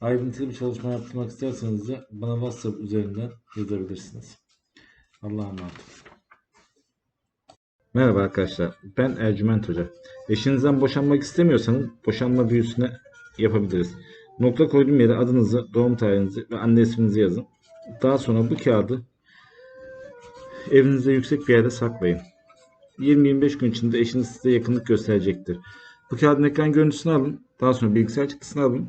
Ayrıntılı bir çalışma yaptırmak isterseniz de bana WhatsApp üzerinden yazabilirsiniz. Allah'a emanet. Merhaba arkadaşlar. Ben Ercüment Hoca. Eşinizden boşanmak istemiyorsanız boşanma büyüsüne yapabiliriz. Nokta koyduğum yere adınızı, doğum tarihinizi ve anne isminizi yazın. Daha sonra bu kağıdı evinizde yüksek bir yerde saklayın. 20-25 gün içinde eşiniz size yakınlık gösterecektir. Bu kağıdın ekran görüntüsünü alın. Daha sonra bilgisayar çıktısını alın.